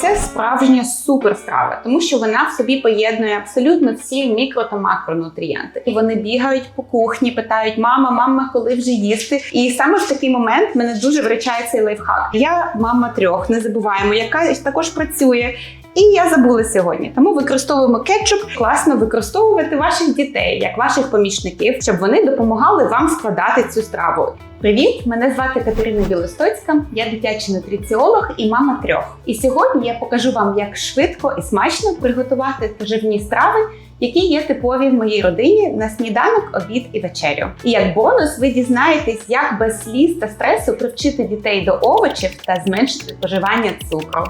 Це справжня суперстрава, тому що вона в собі поєднує абсолютно всі мікро та макронутрієнти. І вони бігають по кухні, питають: мама, мама, коли вже їсти? І саме в такий момент мене дуже вручає цей лайфхак. Я мама трьох, не забуваємо, яка також працює. І я забула сьогодні. Тому використовуємо кетчуп. Класно використовувати ваших дітей як ваших помічників, щоб вони допомагали вам складати цю страву. Привіт! Мене звати Катерина Білостоцька, я дитячий нутриціолог і мама трьох. І сьогодні я покажу вам, як швидко і смачно приготувати поживні страви, які є типові в моїй родині на сніданок, обід і вечерю. І як бонус, ви дізнаєтесь, як без сліз та стресу привчити дітей до овочів та зменшити споживання цукру.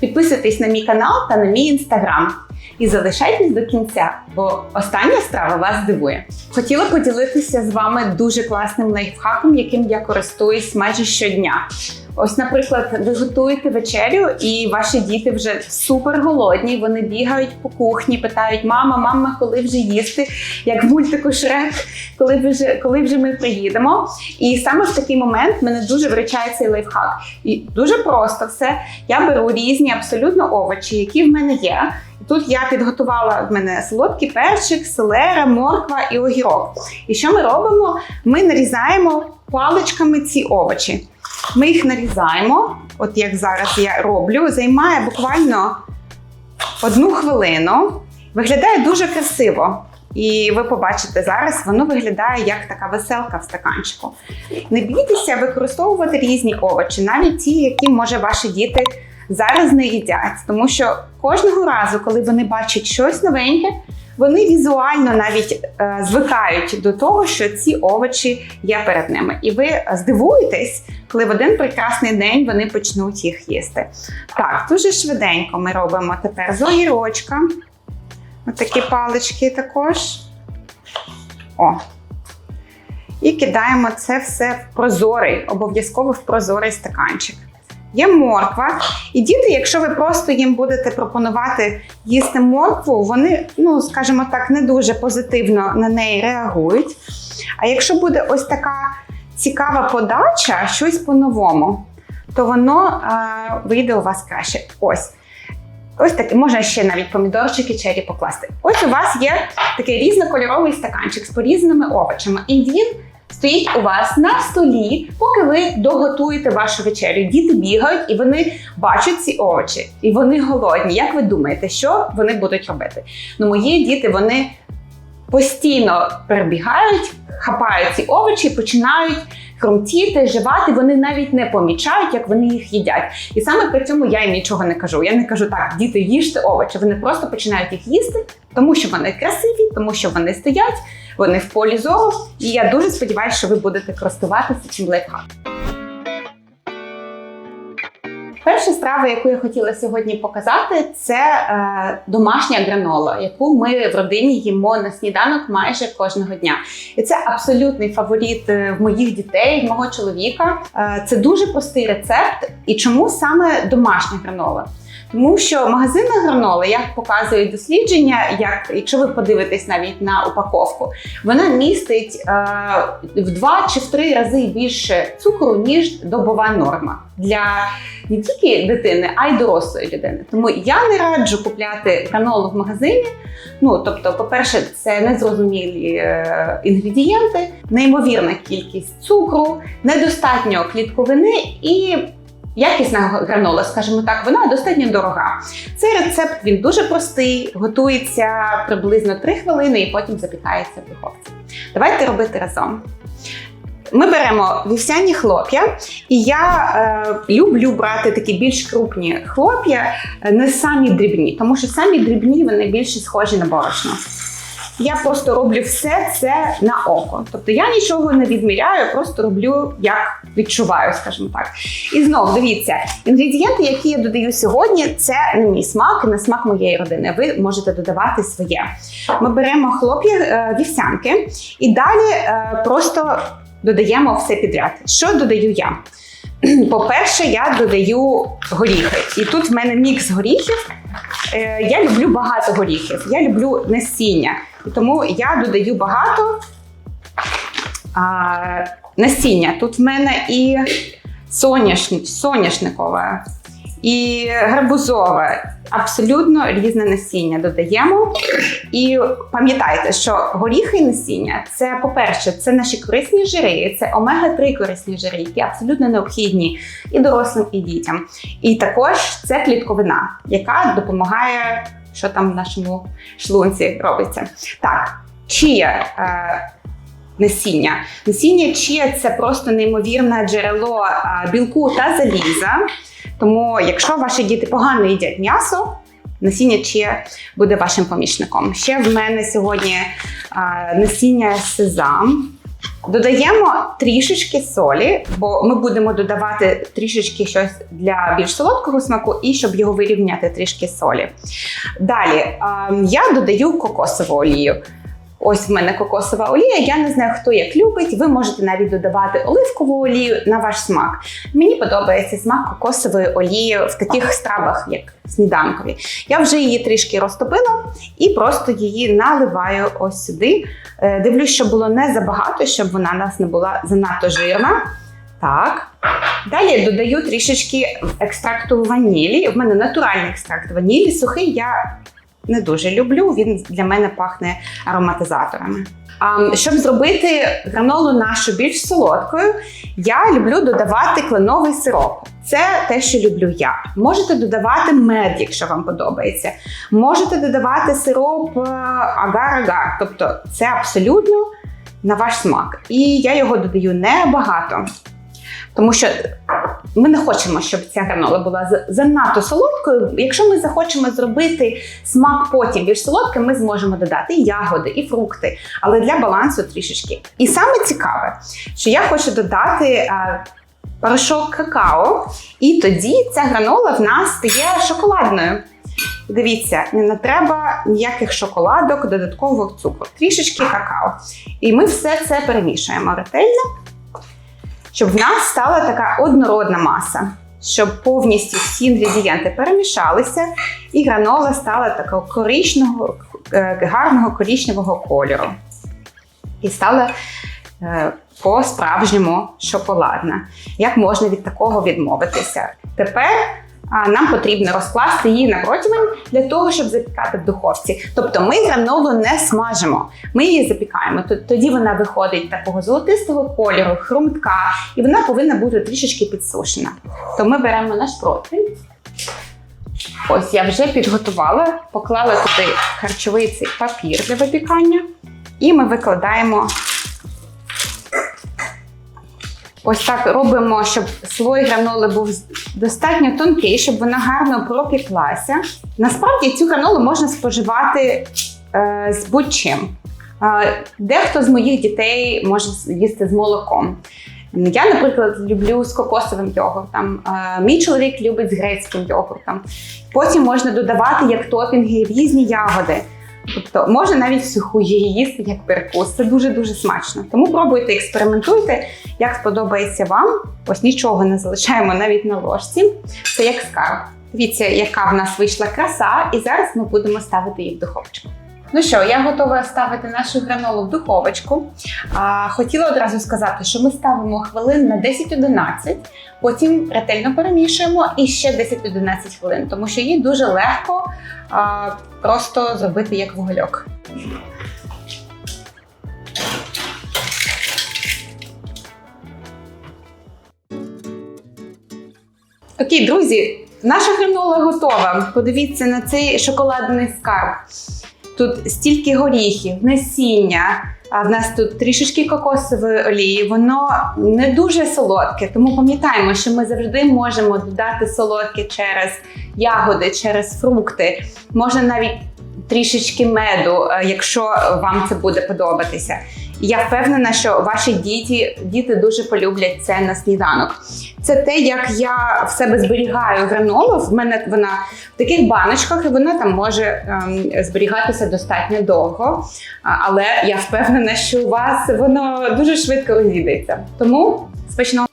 Підписуйтесь на мій канал та на мій інстаграм. І залишайтесь до кінця, бо остання страва вас здивує. Хотіла поділитися з вами дуже класним лайфхаком, яким я користуюсь майже щодня. Ось, наприклад, ви готуєте вечерю, і ваші діти вже супер голодні. Вони бігають по кухні, питають: мама, мама, коли вже їсти? Як в мультику Шрек, коли вже коли вже ми приїдемо. І саме в такий момент мене дуже вручає цей лайфхак. І дуже просто все. Я беру різні абсолютно овочі, які в мене є. Тут я підготувала в мене солодкий перчик, селера, морква і огірок. І що ми робимо? Ми нарізаємо паличками ці овочі. Ми їх нарізаємо, от як зараз я роблю, займає буквально одну хвилину. Виглядає дуже красиво. І ви побачите зараз, воно виглядає як така веселка в стаканчику. Не бійтеся використовувати різні овочі, навіть ті, які може ваші діти зараз не їдять, тому що кожного разу, коли вони бачать щось новеньке, вони візуально навіть е, звикають до того, що ці овочі є перед ними. І ви здивуєтесь, коли в один прекрасний день вони почнуть їх їсти. Так, дуже швиденько ми робимо тепер з огірочка. Отакі палички також. О. І кидаємо це все в прозорий, обов'язково в прозорий стаканчик. Є морква. І діти, якщо ви просто їм будете пропонувати їсти моркву, вони, ну скажімо так, не дуже позитивно на неї реагують. А якщо буде ось така цікава подача, щось по-новому, то воно е, вийде у вас краще. Ось. Ось таке, можна ще навіть помідорчики чері покласти. Ось у вас є такий різнокольоровий стаканчик з порізаними овочами. І він стоїть у вас на столі, поки ви доготуєте вашу вечерю. Діти бігають і вони бачать ці овочі, і вони голодні. Як ви думаєте, що вони будуть робити? Ну, мої діти вони постійно перебігають, хапають ці овочі, починають хрумтіти, жевати. Вони навіть не помічають, як вони їх їдять. І саме при цьому я їм нічого не кажу. Я не кажу так, діти, їжте овочі. Вони просто починають їх їсти, тому що вони красиві, тому що вони стоять, вони в полі зору. І я дуже сподіваюся, що ви будете користуватися цим лайфхаком. Перша страва, яку я хотіла сьогодні показати, це е, домашня гранола, яку ми в родині їмо на сніданок майже кожного дня. І це абсолютний фаворит е, в моїх дітей, мого чоловіка. Е, це дуже простий рецепт. І чому саме домашня гранола? Тому що магазинна гранола, як показують дослідження, як якщо ви подивитесь навіть на упаковку, вона містить е, в два чи в три рази більше цукру, ніж добова норма для не тільки дитини, а й дорослої людини. Тому я не раджу купляти гранолу в магазині. Ну тобто, по-перше, це незрозумілі е, інгредієнти, неймовірна кількість цукру, недостатньо клітковини і. Якісна гранола, скажімо так, вона достатньо дорога. Цей рецепт він дуже простий, готується приблизно 3 хвилини і потім запікається в духовці. Давайте робити разом. Ми беремо вівсяні хлоп'я, і я е, люблю брати такі більш крупні хлоп'я, е, не самі дрібні, тому що самі дрібні вони більше схожі на борошно. Я просто роблю все це на око. Тобто я нічого не відміряю, просто роблю, як відчуваю, скажімо так. І знову дивіться, інгредієнти, які я додаю сьогодні, це на мій смак, на смак моєї родини. Ви можете додавати своє. Ми беремо хлоп'я е, вівсянки і далі е, просто додаємо все підряд. Що додаю я? По-перше, я додаю горіхи. І тут в мене мікс горіхів. Е, Я люблю багато горіхів. Я люблю насіння. Тому я додаю багато а, насіння. Тут в мене і соняшни, соняшникове, і гарбузове. Абсолютно різне насіння додаємо. І пам'ятайте, що горіхи і насіння це, по-перше, це наші корисні жири, це омега-3 корисні жири, які абсолютно необхідні і дорослим, і дітям. І також це клітковина, яка допомагає, що там в нашому шлунці робиться. Так, чия. Е, Насіння. Насіння чия це просто неймовірне джерело е, білку та заліза. Тому, якщо ваші діти погано їдять м'ясо, насіння чия буде вашим помічником. Ще в мене сьогодні а, насіння сезам. Додаємо трішечки солі, бо ми будемо додавати трішечки щось для більш солодкого смаку і щоб його вирівняти трішки солі. Далі а, я додаю кокосову олію. Ось в мене кокосова олія. Я не знаю, хто як любить. Ви можете навіть додавати оливкову олію на ваш смак. Мені подобається смак кокосової олії в таких стравах, як сніданкові. Я вже її трішки розтопила і просто її наливаю ось сюди. Е, Дивлюсь, щоб було не забагато, щоб вона у нас не була занадто жирна. Так. Далі додаю трішечки екстракту ванілі. В мене натуральний екстракт ванілі, сухий я не дуже люблю. Він для мене пахне ароматизаторами. А, щоб зробити гранолу нашу більш солодкою, я люблю додавати кленовий сироп. Це те, що люблю я. Можете додавати мед, якщо вам подобається. Можете додавати сироп е, агар-агар, тобто це абсолютно на ваш смак. І я його додаю небагато. Тому що ми не хочемо, щоб ця гранола була за- занадто солодкою. Якщо ми захочемо зробити смак потім більш солодким, ми зможемо додати і ягоди, і фрукти, але для балансу трішечки. І саме цікаве, що я хочу додати порошок какао, і тоді ця гранола в нас стає шоколадною. Дивіться, не треба ніяких шоколадок, додаткового цукру, трішечки какао. І ми все це перемішуємо ретельно щоб в нас стала така однородна маса, щоб повністю всі інгредієнти перемішалися, і гранола стала такого коричневого, е, гарного коричневого кольору. І стала е, по-справжньому шоколадна. Як можна від такого відмовитися? Тепер нам потрібно розкласти її на противень для того, щоб запікати в духовці. Тобто ми гранолу не смажимо, ми її запікаємо. Тоді вона виходить такого золотистого кольору, хрумтка, і вона повинна бути трішечки підсушена. То ми беремо наш противень. Ось я вже підготувала, поклала туди харчовий папір для випікання, і ми викладаємо. Ось так робимо, щоб слой граноли був достатньо тонкий, щоб вона гарно пропіклася. Насправді цю гранолу можна споживати е, з будь-чим. Е, дехто з моїх дітей може їсти з молоком. Я, наприклад, люблю з кокосовим йогуртом. Е, мій чоловік любить з грецьким йогуртом. Потім можна додавати як топінги різні ягоди. Тобто можна навіть суху її їсти як перекус. Це дуже-дуже смачно. Тому пробуйте, експериментуйте, як сподобається вам. Ось нічого не залишаємо навіть на ложці. Це як скарб. Дивіться, яка в нас вийшла краса, і зараз ми будемо ставити її в духовочку. Ну що, я готова ставити нашу гранолу в духовочку. А, хотіла одразу сказати, що ми ставимо хвилин на 10-11, потім ретельно перемішуємо і ще 10-11 хвилин, тому що її дуже легко а, просто зробити як вугольок. Окей, друзі, наша гранола готова. Подивіться на цей шоколадний скарб. Тут стільки горіхів, насіння. А в нас тут трішечки кокосової олії. Воно не дуже солодке, тому пам'ятаємо, що ми завжди можемо додати солодке через ягоди, через фрукти. Можна навіть трішечки меду, е, якщо вам це буде подобатися. Я впевнена, що ваші діти, діти дуже полюблять це на сніданок. Це те, як я в себе зберігаю гранолу. В мене вона в таких баночках, і вона там може ем, зберігатися достатньо довго. Але я впевнена, що у вас воно дуже швидко розійдеться. Тому смачного.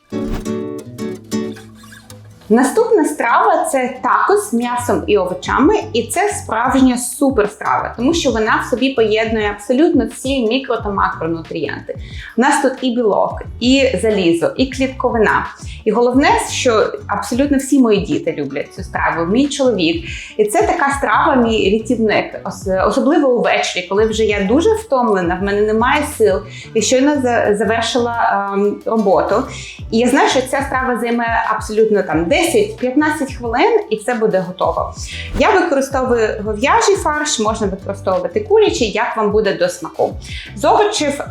Наступна страва це тако з м'ясом і овочами, і це справжня суперстрава, тому що вона в собі поєднує абсолютно всі мікро та макронутрієнти. У нас тут і білок, і залізо, і клітковина. І головне, що абсолютно всі мої діти люблять цю страву, мій чоловік. І це така страва, мій рятівник, особливо увечері, коли вже я дуже втомлена, в мене немає сил, і щойно завершила ем, роботу. І я знаю, що ця страва займе абсолютно там 10-15 хвилин, і все буде готово. Я використовую гов'яжий фарш, можна використовувати курячий, як вам буде до смаку. З овочів е,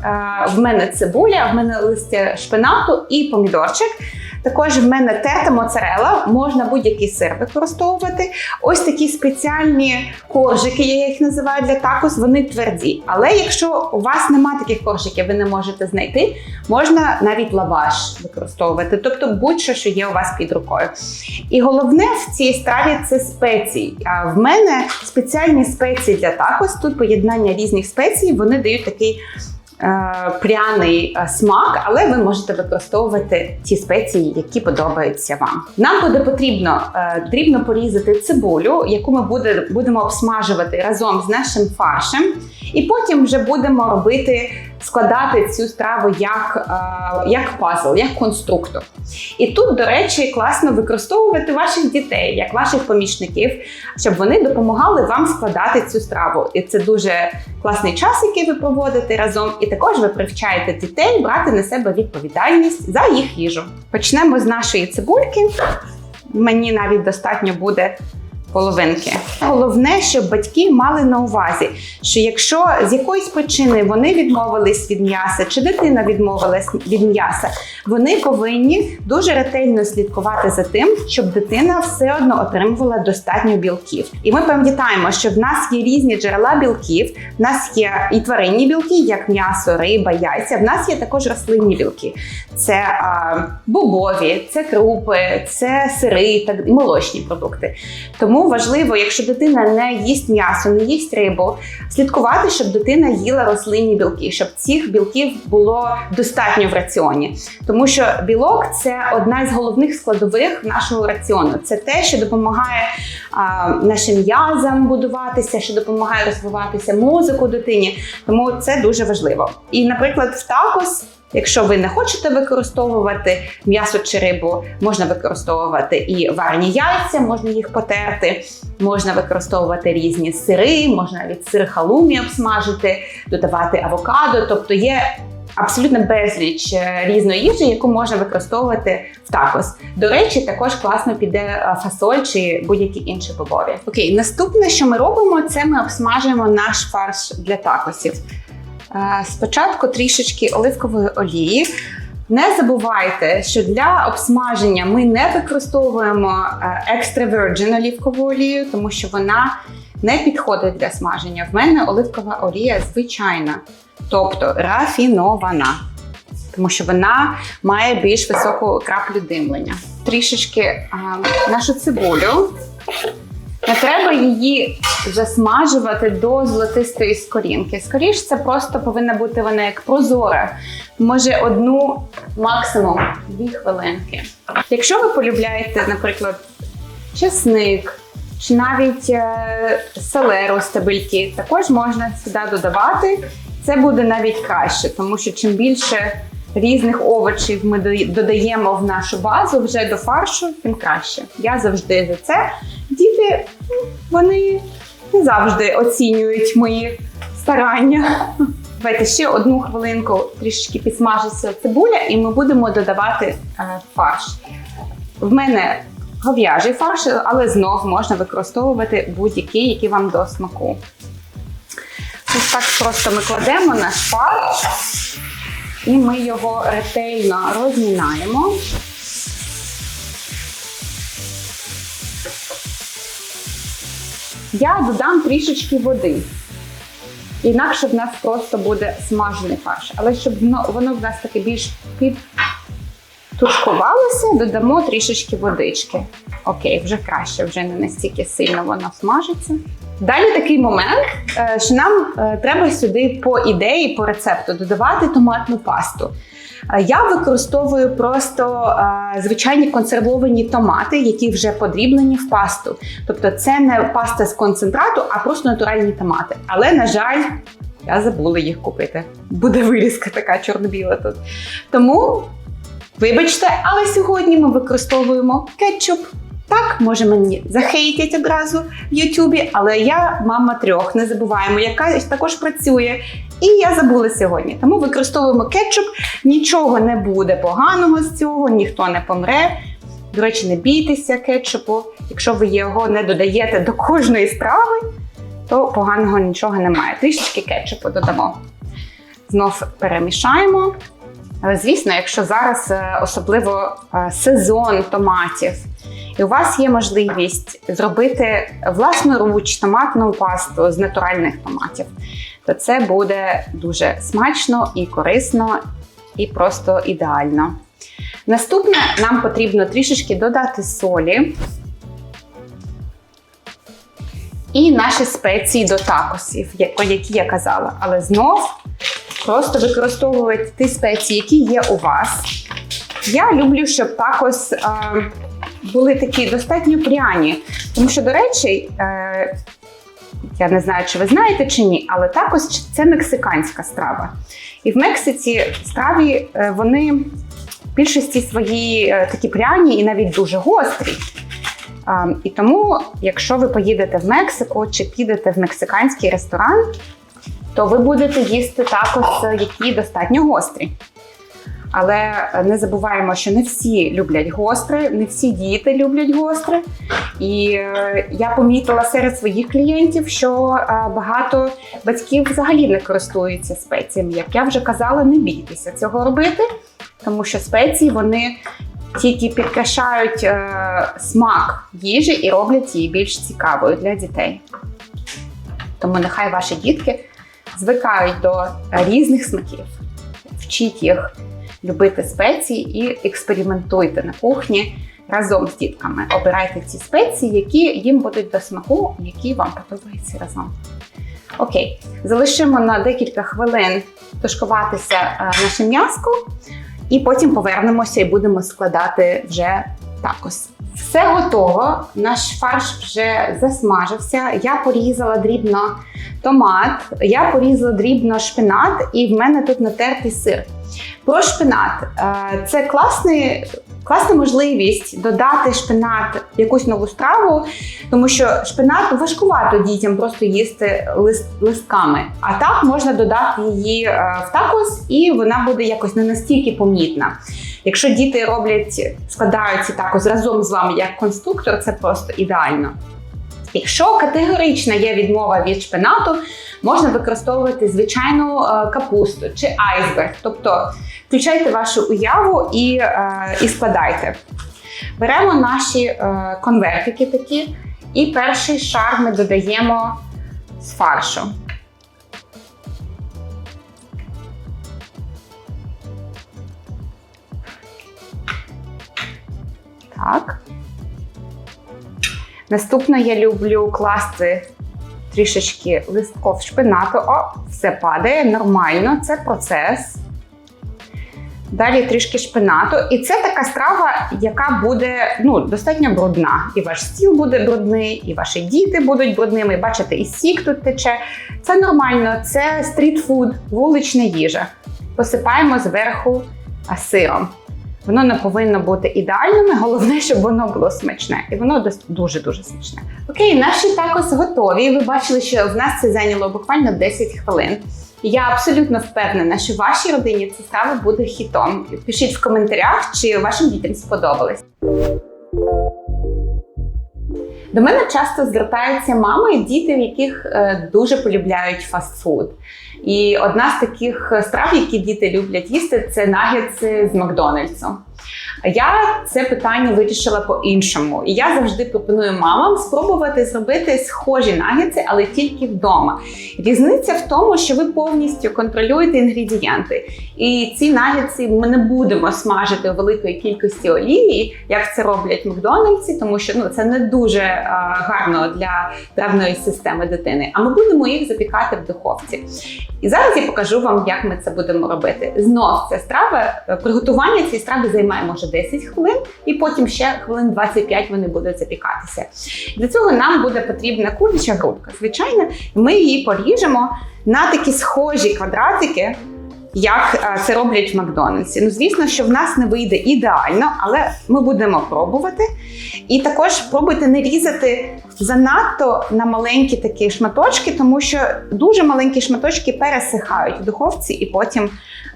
в мене цибуля, в мене листя шпинату і помідорчик. Також в мене терта моцарела, можна будь-який сир використовувати. Ось такі спеціальні коржики, я їх називаю для такос, вони тверді. Але якщо у вас немає таких коржиків, ви не можете знайти, можна навіть лаваш використовувати, тобто будь-що, що є у вас під рукою. І головне в цій страві це спеції. А в мене спеціальні спеції для такос. Тут поєднання різних спецій, вони дають такий. е, Пряний е, смак, але ви можете використовувати ті спеції, які подобаються вам. Нам буде потрібно е, дрібно порізати цибулю, яку ми буде, будемо обсмажувати разом з нашим фаршем, і потім вже будемо робити складати цю страву як, е, як пазл, як конструктор. І тут, до речі, класно використовувати ваших дітей, як ваших помічників, щоб вони допомагали вам складати цю страву. І це дуже класний час, який ви проводите разом. І також ви привчаєте дітей брати на себе відповідальність за їх їжу. Почнемо з нашої цибульки. Мені навіть достатньо буде половинки. Головне, щоб батьки мали на увазі, що якщо з якоїсь причини вони відмовились від м'яса, чи дитина відмовилась від м'яса, вони повинні дуже ретельно слідкувати за тим, щоб дитина все одно отримувала достатньо білків. І ми пам'ятаємо, що в нас є різні джерела білків. В нас є і тваринні білки, як м'ясо, риба, яйця. В нас є також рослинні білки. Це а, бобові, це крупи, це сири та молочні продукти. Тому важливо, якщо дитина не їсть м'ясо, не їсть рибу, слідкувати, щоб дитина їла рослинні білки, щоб цих білків було достатньо в раціоні. Тому що білок це одна з головних складових нашого раціону. Це те, що допомагає а, нашим м'язам будуватися, що допомагає розвиватися мозку дитині. Тому це дуже важливо. І, наприклад, в такос. Якщо ви не хочете використовувати м'ясо чи рибу, можна використовувати і варені яйця, можна їх потерти, можна використовувати різні сири, можна навіть сир халумі обсмажити, додавати авокадо. Тобто є абсолютно безліч е, різної їжі, яку можна використовувати в такос. До речі, також класно піде е, фасоль чи будь-які інші бобові. Окей, наступне, що ми робимо, це ми обсмажуємо наш фарш для такосів. Спочатку трішечки оливкової олії. Не забувайте, що для обсмаження ми не використовуємо е, extra virgin оливкову олію, тому що вона не підходить для смаження. В мене оливкова олія звичайна, тобто рафінована, тому що вона має більш високу краплю димлення. Трішечки е, нашу цибулю. Не треба її засмажувати до золотистої скорінки. Скоріш, це просто повинна бути вона як прозора. Може, одну, максимум дві хвилинки. Якщо ви полюбляєте, наприклад, чесник чи навіть е, селеру стабильки, також можна сюди додавати. Це буде навіть краще, тому що чим більше різних овочів ми додаємо в нашу базу вже до фаршу, тим краще. Я завжди за це. Діти ну, вони не завжди оцінюють мої старання. Давайте ще одну хвилинку трішечки підсмажиться цибуля, і ми будемо додавати е, фарш. В мене гов'яжий фарш, але знов можна використовувати будь-який, який вам до смаку. Ось так просто ми кладемо наш фарш і ми його ретельно розмінаємо. Я додам трішечки води. Інакше в нас просто буде смажений фарш. Але щоб воно, в нас таке більш підтушкувалося, додамо трішечки водички. Окей, вже краще, вже не настільки сильно воно смажиться. Далі такий момент, е, що нам е, треба сюди по ідеї, по рецепту додавати томатну пасту. Е, Я використовую просто звичайні консервовані томати, які вже подріблені в пасту. Тобто це не паста з концентрату, а просто натуральні томати. Але, на жаль, я забула їх купити. Буде вирізка така чорно-біла тут. Тому, вибачте, але сьогодні ми використовуємо кетчуп. Так, може мені захейтять одразу в Ютубі, але я мама трьох, не забуваємо, яка також працює. І я забула сьогодні. Тому використовуємо кетчуп. Нічого не буде поганого з цього, ніхто не помре. До речі, не бійтеся кетчупу. Якщо ви його не додаєте до кожної страви, то поганого нічого немає. Трішечки кетчупу додамо. Знов перемішаємо. Але, звісно, якщо зараз е, особливо е, сезон томатів, і у вас є можливість зробити власноруч томатну пасту з натуральних томатів, то це буде дуже смачно і корисно, і просто ідеально. Наступне нам потрібно трішечки додати солі і наші спеції до такосів, про які я казала. Але знов просто використовувати ті спеції, які є у вас. Я люблю, щоб такос е, були такі достатньо пряні. Тому що, до речі, е, я не знаю, чи ви знаєте чи ні, але такос це мексиканська страва. І в Мексиці страві е, вони в більшості свої е, такі пряні і навіть дуже гострі. А, І тому, якщо ви поїдете в Мексику чи підете в мексиканський ресторан, то ви будете їсти такос, е, які достатньо гострі. Але не забуваємо, що не всі люблять гостре, не всі діти люблять гостре. І е, я помітила серед своїх клієнтів, що е, багато батьків взагалі не користуються спеціями. Як я вже казала, не бійтеся цього робити, тому що спеції вони тільки підкрашають е, смак їжі і роблять її більш цікавою для дітей. Тому нехай ваші дітки звикають до різних смаків, вчіть їх любити спеції і експериментуйте на кухні разом з дітками. Обирайте ті спеції, які їм будуть до смаку, які вам подобаються разом. Окей, залишимо на декілька хвилин тушкуватися е, наше м'яско, і потім повернемося і будемо складати вже такос. Все готово. Наш фарш вже засмажився. Я порізала дрібно томат, я порізала дрібно шпинат, і в мене тут натертий сир. Про шпинат. Е, Це класний, класна можливість додати шпинат якусь нову страву, тому що шпинат важкувато дітям просто їсти лист, листками. А так можна додати її е, в такос, і вона буде якось не настільки помітна. Якщо діти роблять, складають ці такос разом з вами як конструктор, це просто ідеально. Якщо категорична є відмова від шпинату, можна використовувати звичайну е, капусту чи айсберг. Тобто включайте вашу уяву і, е, і складайте. Беремо наші е, конвертики такі, і перший шар ми додаємо з фаршу. Так. Наступно я люблю класти трішечки листков шпинату. О, все падає нормально, це процес. Далі трішки шпинату. І це така страва, яка буде ну, достатньо брудна. І ваш стіл буде брудний, і ваші діти будуть брудними. Бачите, і сік тут тече. Це нормально, це стрітфуд, вулична їжа. Посипаємо зверху сиром. Воно не повинно бути ідеальним, головне, щоб воно було смачне. І воно дуже-дуже смачне. Окей, наші такос готові. Ви бачили, що в нас це зайняло буквально 10 хвилин. Я абсолютно впевнена, що вашій родині ця страва буде хітом. Пишіть в коментарях, чи вашим дітям сподобалось. До мене часто звертаються мами і діти, в яких е, дуже полюбляють фастфуд. І одна з таких страв, які діти люблять їсти, це нагетси з Макдональдсу. Я це питання вирішила по-іншому. І я завжди пропоную мамам спробувати зробити схожі нагетси, але тільки вдома. Різниця в тому, що ви повністю контролюєте інгредієнти. І ці нагетси ми не будемо смажити у великої кількості олії, як це роблять Макдональдсі, тому що ну, це не дуже а, гарно для певної системи дитини. А ми будемо їх запікати в духовці. І зараз я покажу вам, як ми це будемо робити. Знов ця страва, е, приготування цієї страви займає може 10 хвилин, і потім ще хвилин 25 вони будуть запікатися. Для цього нам буде потрібна куряча грудка. Звичайно, ми її поріжемо на такі схожі квадратики. Як е, це роблять в Макдональдсі. Ну, звісно, що в нас не вийде ідеально, але ми будемо пробувати. І також пробуйте не різати занадто на маленькі такі шматочки, тому що дуже маленькі шматочки пересихають в духовці і потім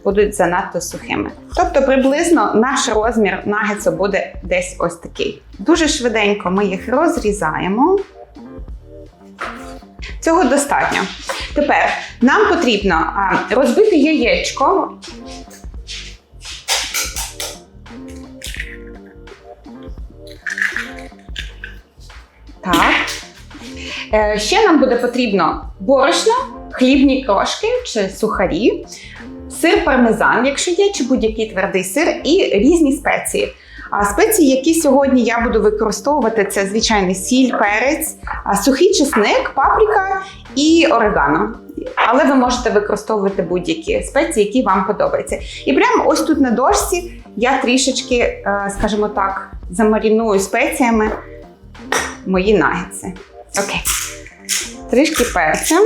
будуть занадто сухими. Тобто, приблизно наш розмір нагетсу буде десь ось такий. Дуже швиденько ми їх розрізаємо. Цього достатньо. Тепер нам потрібно розбити яєчко. Так. Е, ще нам буде потрібно борошно, хлібні крошки чи сухарі, сир пармезан, якщо є, чи будь-який твердий сир, і різні спеції. А спеції, які сьогодні я буду використовувати, це звичайний сіль, перець, сухий чесник, паприка і орегано. Але ви можете використовувати будь-які спеції, які вам подобаються. І прямо ось тут на дошці я трішечки, е, скажімо так, замаріную спеціями мої нагетси. Окей. Трішки перця.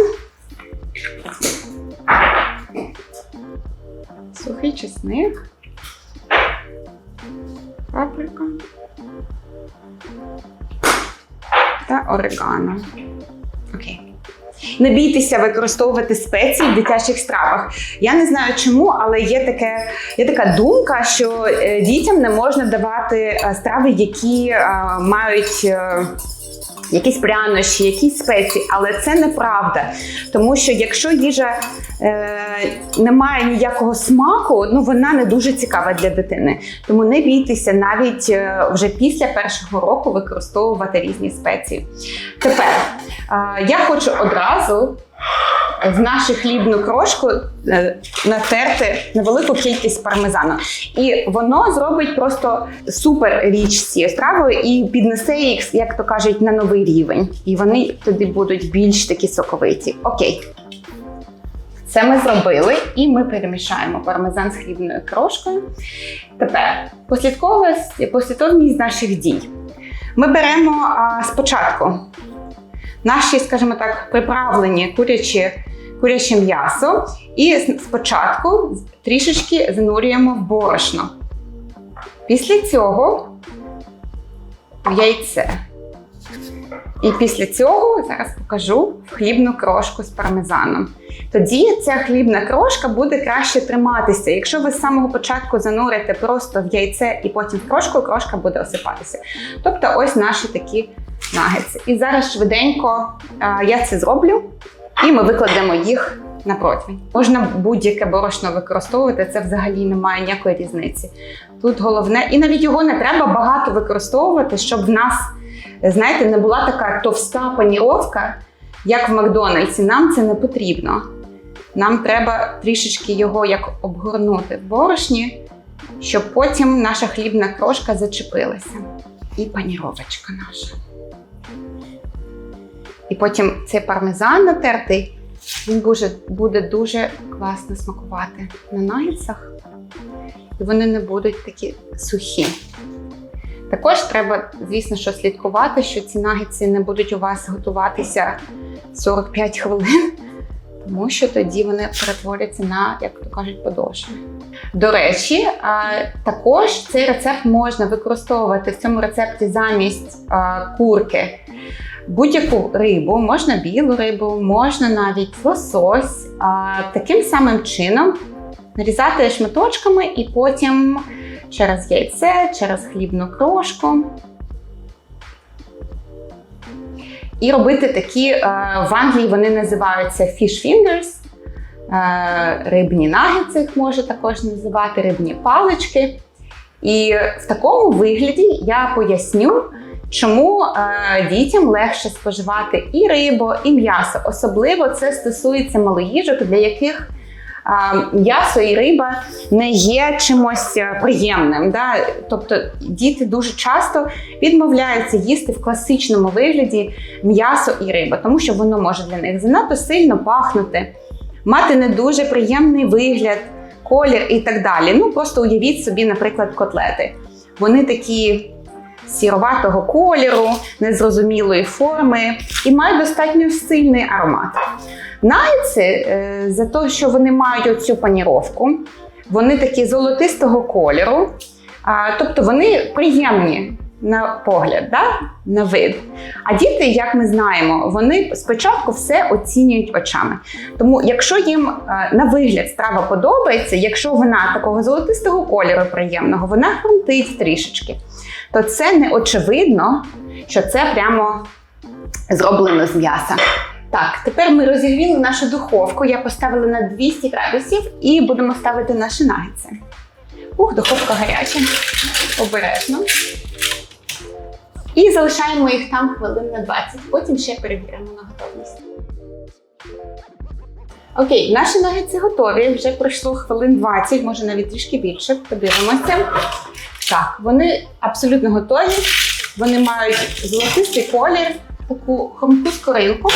Сухий чесник. Паприка. Та орегано. Окей. Не бійтеся використовувати спеції в дитячих стравах. Я не знаю чому, але є таке, є така думка, що е, дітям не можна давати е, страви, які а, мають. Якісь прянощі, якісь спеції, але це неправда. Тому що якщо їжа е, не має ніякого смаку, ну вона не дуже цікава для дитини. Тому не бійтеся навіть е, вже після першого року використовувати різні спеції. Тепер е, я хочу одразу в нашу хлібну крошку е, натерти невелику кількість пармезану. І воно зробить просто супер річ з цією стравою і піднесе їх, як то кажуть, на новий рівень. І вони тоді будуть більш такі соковиті. Окей. Це ми зробили, і ми перемішаємо пармезан з хлібною крошкою. Тепер послідковість, послідовність наших дій. Ми беремо а, спочатку наші, скажімо так, приправлені курячі, куряче м'ясо, і спочатку трішечки занурюємо в борошно. Після цього в яйце. І після цього зараз покажу в хлібну крошку з пармезаном. Тоді ця хлібна крошка буде краще триматися. Якщо ви з самого початку занурите просто в яйце і потім в крошку, крошка буде осипатися. Тобто, ось наші такі нагетси. І зараз швиденько а, я це зроблю, і ми викладемо їх на противень. Можна будь-яке борошно використовувати, це взагалі не має ніякої різниці. Тут головне, і навіть його не треба багато використовувати, щоб в нас, знаєте, не була така товста паніровка, як в Макдональдсі. Нам це не потрібно. Нам треба трішечки його як обгорнути в борошні, щоб потім наша хлібна крошка зачепилася. І паніровочка наша. І потім цей пармезан натертий, він буде, буде дуже класно смакувати на нагідсах. І вони не будуть такі сухі. Також треба, звісно, що слідкувати, що ці нагідси не будуть у вас готуватися 45 хвилин, тому що тоді вони перетворяться на, як то кажуть, подошви. До речі, також цей рецепт можна використовувати в цьому рецепті замість курки. Будь-яку рибу, можна білу рибу, можна навіть лосось. Таким самим чином нарізати шматочками і потім через яйце, через хлібну крошку. І робити такі е, в Англії вони називаються fish fingers, е, рибні нагетси їх може також називати, рибні палички. І в такому вигляді я поясню, чому е, дітям легше споживати і рибу, і м'ясо. Особливо це стосується малоїжок, для яких е, м'ясо і риба не є чимось е, приємним. Да? Тобто діти дуже часто відмовляються їсти в класичному вигляді м'ясо і риба, тому що воно може для них занадто сильно пахнути, мати не дуже приємний вигляд, колір і так далі. Ну просто уявіть собі, наприклад, котлети. Вони такі сіроватого кольору, незрозумілої форми і мають достатньо сильний аромат. Нагетси, е, за те, що вони мають оцю паніровку, вони такі золотистого кольору, тобто вони приємні на погляд, да? на вид. А діти, як ми знаємо, вони спочатку все оцінюють очами. Тому, якщо їм е, на вигляд страва подобається, якщо вона такого золотистого кольору приємного, вона хрумтить трішечки, то це не очевидно, що це прямо зроблено з м'яса. Так, тепер ми розігріли нашу духовку. Я поставила на 200 градусів і будемо ставити наші нагетси. Ух, духовка гаряча. Обережно. І залишаємо їх там хвилин на 20. Потім ще перевіримо на готовність. Окей, наші нагетси готові. Вже пройшло хвилин 20, може навіть трішки більше. Подивимося. Так, вони абсолютно готові. Вони мають золотистий колір, таку хрумку скоринку.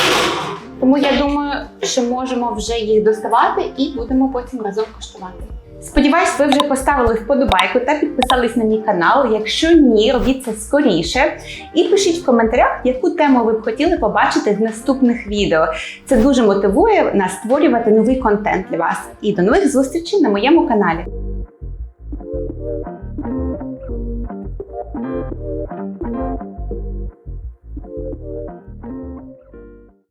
Тому я думаю, що можемо вже їх доставати і будемо потім разом коштувати. Сподіваюсь, ви вже поставили вподобайку та підписались на мій канал. Якщо ні, робіть це скоріше. І пишіть в коментарях, яку тему ви б хотіли побачити в наступних відео. Це дуже мотивує нас створювати новий контент для вас. І до нових зустрічей на моєму каналі.